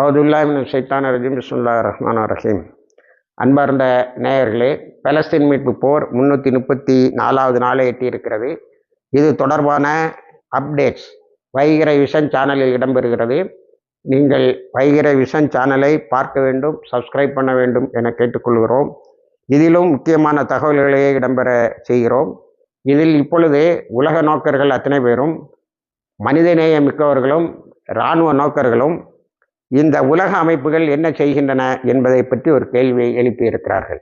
அவதுல்லாமின் சைத்தான ரஜீம் பிஸ்முல்லா ரஹ்மான் ரஹீம். அன்பார்ந்த நேயர்களே பலஸ்தீன் மீட்பு போர் முன்னூற்றி முப்பத்தி நாலாவது நாளை எட்டியிருக்கிறது. இது தொடர்பான அப்டேட்ஸ் வைகரை விஷன் சேனலில் இடம்பெறுகிறது. நீங்கள் வைகரை விஷன் சேனலை பார்க்க வேண்டும் சப்ஸ்கிரைப் பண்ண வேண்டும் என கேட்டுக்கொள்கிறோம். இதிலும் முக்கியமான தகவல்களையே இடம்பெற செய்கிறோம். இதில் இப்பொழுது உலக நோக்கர்கள் அத்தனை பேரும் மனிதநேய மிக்கவர்களும் இராணுவ நோக்கர்களும் இந்த உலக அமைப்புகள் என்ன செய்கின்றன என்பதை பற்றி ஒரு கேள்வியை எழுப்பியிருக்கிறார்கள்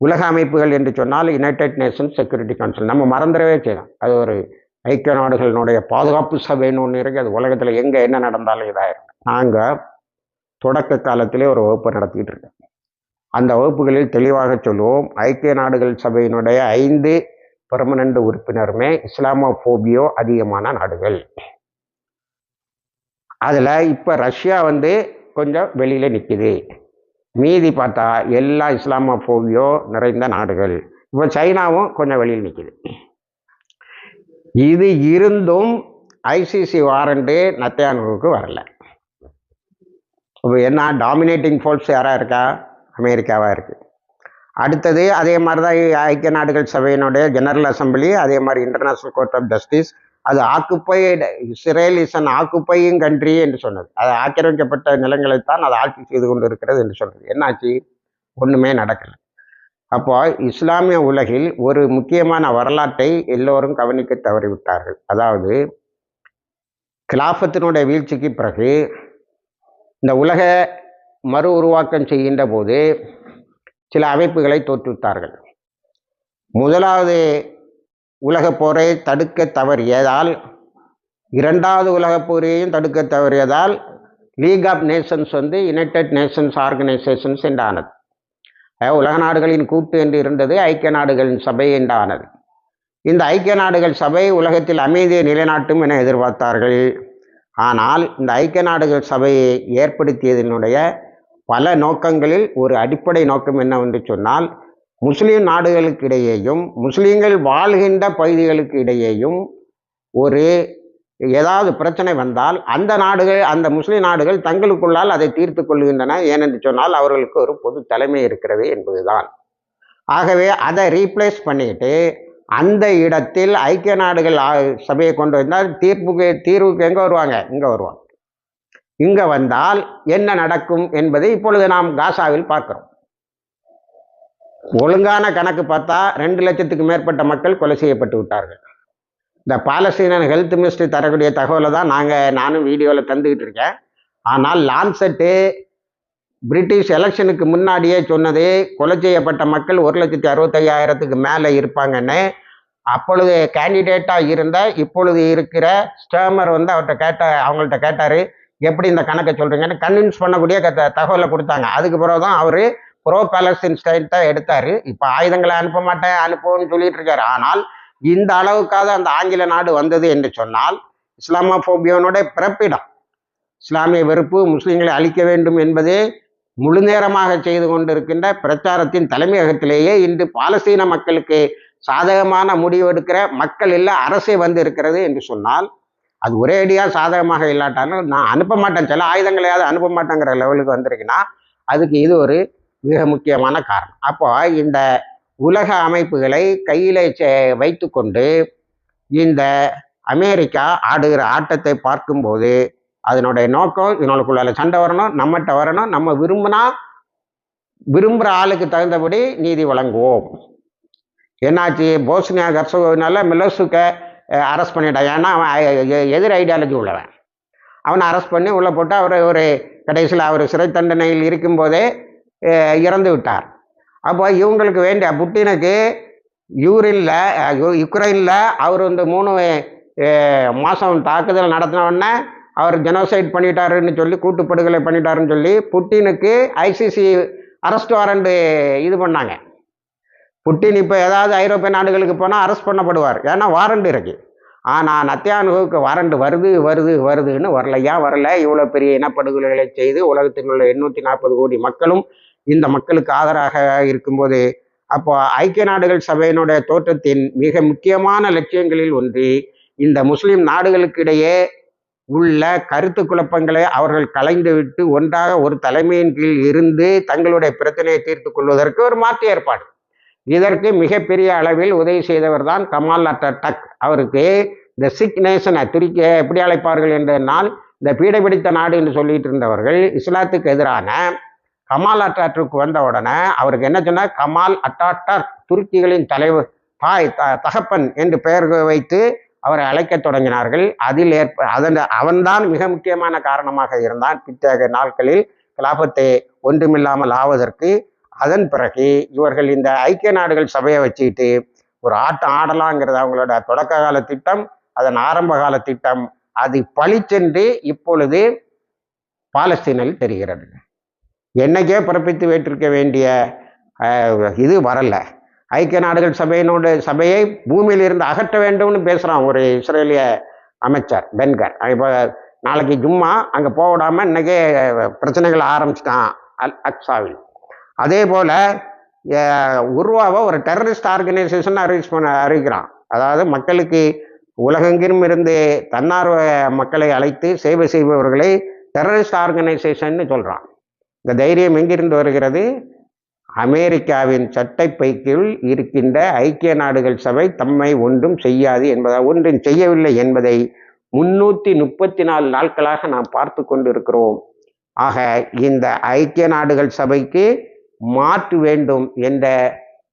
உலக அமைப்புகள் என்று சொன்னால் யுனைடெட் நேஷன்ஸ் செக்யூரிட்டி கவுன்சில் நம்ம மறந்துடவே செய்யலாம். அது ஒரு ஐக்கிய நாடுகளினுடைய பாதுகாப்பு சபைன்னு ஒன்று இருக்குது அது உலகத்தில் எங்கே என்ன நடந்தாலும் இதாகிருக்கும் நாங்கள் தொடக்க காலத்திலே ஒரு வகுப்பு நடத்திட்டு இருக்கோம். அந்த வகுப்புகளில் தெளிவாக சொல்லுவோம். ஐக்கிய நாடுகள் சபையினுடைய ஐந்து பெர்மனண்ட் உறுப்பினருமே இஸ்லாமோபோபியோ அதிகமான நாடுகள். அதில் இப்போ ரஷ்யா வந்து கொஞ்சம் வெளியில் நிற்கிது மீதி பார்த்தா எல்லா இஸ்லாமோபோபியோ நிறைந்த நாடுகள். இப்போ சைனாவும் கொஞ்சம் வெளியில் நிற்கிது இது இருந்தும் ஐசிசி வாரண்ட்டு நத்தியானுக்கு வரல. இப்போ என்ன டாமினேட்டிங் ஃபோர்ஸ் யாராக இருக்கா? அமெரிக்காவாக இருக்குது அடுத்தது அதே மாதிரி தான் ஐக்கிய நாடுகள் சபையினுடைய ஜெனரல் அசம்பிளி அதே மாதிரி இன்டர்நேஷ்னல் கோர்ட் ஆஃப் ஜஸ்டிஸ் அது occupied Israel is an occupying country என்று சொன்னது. அது ஆக்கிரமிக்கப்பட்ட நிலங்களைத்தான் அது ஆட்சி செய்து கொண்டு இருக்கிறது என்று சொன்னது. என்னாச்சு? ஒன்றுமே நடக்கலை. அப்போ இஸ்லாமிய உலகில் ஒரு முக்கியமான வரலாற்றை எல்லோரும் கவனிக்க தவறிவிட்டார்கள். அதாவது கிலாஃபத்தினுடைய வீழ்ச்சிக்கு பிறகு இந்த உலக மறு உருவாக்கம் செய்கின்ற போது சில அமைப்புகளை தோற்றுவித்தார்கள். முதலாவது உலகப் போரை தடுக்க தவறியதால் இரண்டாவது உலகப் போரையும் தடுக்க தவறியதால் லீக் ஆஃப் நேஷன்ஸ் வந்து யுனைடெட் நேஷன்ஸ் ஆர்கனைசேஷன்ஸ் என்றானது. உலக நாடுகளின் கூட்டு என்று இருந்தது ஐக்கிய நாடுகளின் சபை என்றானது. இந்த ஐக்கிய நாடுகள் சபை உலகத்தில் அமைதியை நிலைநாட்டும் என எதிர்பார்த்தார்கள். ஆனால் இந்த ஐக்கிய நாடுகள் சபையை ஏற்படுத்தியதனுடைய பல நோக்கங்களில் ஒரு அடிப்படை நோக்கம் என்னவென்று சொன்னால் முஸ்லீம் நாடுகளுக்கு இடையேயும் முஸ்லீம்கள் வாழ்கின்ற பகுதிகளுக்கு இடையேயும் ஒரு ஏதாவது பிரச்சனை வந்தால் அந்த நாடுகள் அந்த முஸ்லீம் நாடுகள் தங்களுக்குள்ளால் அதை தீர்த்து கொள்கின்றன. ஏனென்று சொன்னால் அவர்களுக்கு ஒரு பொது தலைமை இருக்கிறது என்பதுதான். ஆகவே அதை ரீப்ளேஸ் பண்ணிட்டு அந்த இடத்தில் ஐக்கிய நாடுகள் சபையை கொண்டு வந்தால் தீர்ப்புக்கு தீர்வுக்கு எங்கே வருவாங்க? இங்கே வருவாங்க. இங்கே வந்தால் என்ன நடக்கும் என்பதை இப்பொழுது நாம் காசாவில் பார்க்கிறோம். ஒழுங்கான கணக்கு பார்த்தா ரெண்டு லட்சத்துக்கு மேற்பட்ட மக்கள் கொலை செய்யப்பட்டு விட்டார்கள். இந்த பாலஸ்தீனன் ஹெல்த் மினிஸ்ட்ரி தரக்கூடிய தகவலை தான் நாங்கள் நானும் வீடியோவில் தந்துக்கிட்டு இருக்கேன். ஆனால் லான்செட்டு பிரிட்டிஷ் எலெக்ஷனுக்கு முன்னாடியே சொன்னது கொலை செய்யப்பட்ட மக்கள் ஒரு லட்சத்தி அறுபத்தையாயிரத்துக்கு மேலே இருப்பாங்கன்னு. அப்பொழுது கேண்டிடேட்டாக இருந்த இப்பொழுது இருக்கிற ஸ்டேமர் வந்து அவர்கிட்ட கேட்ட அவங்கள்ட்ட கேட்டார் எப்படி இந்த கணக்கை சொல்கிறீங்கன்னு கன்வின்ஸ் பண்ணக்கூடிய தகவலை கொடுத்தாங்க. அதுக்கு பிறகு தான் அவர் ப்ரோ பேலஸ்தீன் தான் எடுத்தார். இப்போ ஆயுதங்களை அனுப்ப மாட்டேன் அனுப்புவோம்னு சொல்லிட்டு இருக்காரு. ஆனால் இந்த அளவுக்காக அந்த ஆங்கில நாடு வந்தது என்று சொன்னால் இஸ்லாமோபியோனுடைய பிறப்பிடம் இஸ்லாமிய வெறுப்பு முஸ்லீம்களை அழிக்க வேண்டும் என்பதே முழு நேரமாக செய்து கொண்டிருக்கின்ற பிரச்சாரத்தின் தலைமையகத்திலேயே இன்று பாலஸ்தீன மக்களுக்கு சாதகமான முடிவெடுக்கிற மக்கள் இல்லை அரசே வந்து இருக்கிறது என்று சொன்னால் அது ஒரே அடியாக சாதகமாக இல்லாட்டாலும் நான் அனுப்ப மாட்டேன். சில ஆயுதங்களையாவது அனுப்ப மாட்டேங்கிற லெவலுக்கு வந்திருக்குன்னா அதுக்கு இது ஒரு மிக முக்கியமான காரணம். அப்போ இந்த உலக அமைப்புகளை கையில் வைத்து கொண்டு இந்த அமெரிக்கா ஆடுகிற ஆட்டத்தை பார்க்கும்போது அதனுடைய நோக்கம் இவனுக்குள்ள சண்டை வரணும் நம்மகிட்ட வரணும் நம்ம விரும்பினா விரும்புகிற ஆளுக்கு தகுந்தபடி நீதி வழங்குவோம். என்னாச்சு? போஸ்னியா கர்சகோவினால மிலோசுக்க அரெஸ்ட் பண்ணிட்டான். ஏன்னா அவன் எதிர் ஐடியாலஜி உள்ளவன். அவனை அரெஸ்ட் பண்ணி உள்ளே போட்டு அவர் ஒரு கடைசியில் அவர் சிறை தண்டனையில் இருக்கும்போதே இறந்து விட்டார். அப்போ இவங்களுக்கு வேண்டிய புட்டினுக்கு யூரினில் யுக்ரைனில் அவர் இந்த மூணு மாதம் தாக்குதல் நடத்தினவுடனே அவர் ஜெனோசைட் பண்ணிட்டாருன்னு சொல்லி கூட்டுப்படுகொலை பண்ணிட்டாருன்னு சொல்லி புட்டினுக்கு ஐசிசி அரெஸ்ட் வாரண்ட் இது பண்ணாங்க. புட்டின் இப்போ ஏதாவது ஐரோப்பிய நாடுகளுக்கு போனால் அரெஸ்ட் பண்ணப்படுவார். ஏன்னா வாரண்ட் இருக்கு. ஆனால் நத்தியானுவுக்கு வாரண்ட் வருது வருது வருதுன்னு வரல ஏன் வரல. இவ்வளோ பெரிய இனப்படுகொலைகளை செய்து உலகத்தில் உள்ள எண்ணூற்றி நாற்பது கோடி மக்களும் இந்த மக்களுக்கு ஆதரவாக இருக்கும்போது அப்போ ஐக்கிய நாடுகள் சபையினுடைய தோற்றத்தின் மிக முக்கியமான லட்சியங்களில் ஒன்று இந்த முஸ்லிம் நாடுகளுக்கு இடையே உள்ள கருத்து குழப்பங்களை அவர்கள் கலைந்துவிட்டு ஒன்றாக ஒரு தலைமையின் கீழ் இருந்து தங்களுடைய பிரச்சனையை தீர்த்து கொள்வதற்கு ஒரு மாற்று ஏற்பாடு. இதற்கு மிகப்பெரிய அளவில் உதவி செய்தவர் தான் கமால் டக் அவருக்கு இந்த சிக் நேஷனை துருக்கிய எப்படி அழைப்பார்கள் என்றால் இந்த பீடை பிடித்த நாடு என்று சொல்லிட்டு இருந்தவர்கள் இஸ்லாத்துக்கு எதிரான கமால் அட்டாட்டிற்கு வந்த உடனே அவருக்கு என்ன சொன்னார்? கமால் அட்டாட்டர் துருக்கிகளின் தலைவர் தாய் த தகப்பன் என்று பெயர் வைத்து அவரை அழைக்கத் தொடங்கினார்கள். அதில் ஏற்ப அதன் அவன்தான் மிக முக்கியமான காரணமாக இருந்தான். பித்தக நாட்களில் கலாபத்தை ஒன்றுமில்லாமல் ஆவதற்கு. அதன் பிறகு இவர்கள் இந்த ஐக்கிய நாடுகள் சபையை வச்சுக்கிட்டு ஒரு ஆட்டம் ஆடலாங்கிறது அவங்களோட தொடக்க கால திட்டம் அதன் ஆரம்ப கால திட்டம். அது பழிச்சென்று இப்பொழுது பாலஸ்தீனில் தெரிகிறது. என்னைக்கே பிறப்பித்து வைத்திருக்க வேண்டிய இது வரலை. ஐக்கிய நாடுகள் சபையினோட சபையை பூமியில் இருந்து அகற்ற வேண்டும்னு பேசுகிறான் ஒரு இஸ்ரேலிய அமைச்சர் பென்கர். இப்போ நாளைக்கு ஜும்மா அங்கே போக விடாமல் இன்றைக்கே பிரச்சனைகள் ஆரம்பிச்சிட்டான் அல் அக்ஸாவில் அதே போல் உருவாவை ஒரு டெரரிஸ்ட் ஆர்கனைசேஷன் அறிவிச்சு பண்ண அறிவிக்கிறான். அதாவது மக்களுக்கு உலகெங்கிலும் இருந்து தன்னார்வ மக்களை அழைத்து சேவை செய்பவர்களை டெரரிஸ்ட் ஆர்கனைசேஷன்னு சொல்கிறான் இந்த தைரியம் எங்கிருந்து வருகிறது? அமெரிக்காவின் சட்டைப்பைக்குள் இருக்கின்ற ஐக்கிய நாடுகள் சபை தம்மை ஒன்றும் செய்யாது என்பதால் ஒன்றும் செய்யவில்லை என்பதை முன்னூற்றி முப்பத்தி நாலு நாட்களாக நாம் பார்த்து கொண்டிருக்கிறோம். ஆக இந்த ஐக்கிய நாடுகள் சபைக்கு மாற்று வேண்டும் என்ற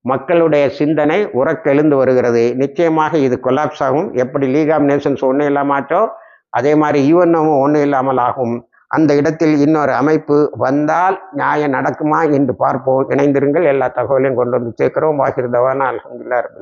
மக்களுடைய சிந்தனை உறக்கெழுந்து வருகிறது. நிச்சயமாக இது கொலாப்ஸ் ஆகும். எப்படி லீக் ஆஃப் நேஷன்ஸ் ஒன்றும் இல்லாமட்டோ அதே மாதிரி யூஎன்ஓவும் ஒன்றும் இல்லாமல் ஆகும். அந்த இடத்தில் இன்னொரு அமைப்பு வந்தால் நியாயம் நடக்குமா என்று பார்ப்போம். இணைந்திருங்கள். எல்லா தகவலையும் கொண்டு வந்து சேர்க்கிறோம். வாகிருதவான அலமதுல்லா இருப்பில்ல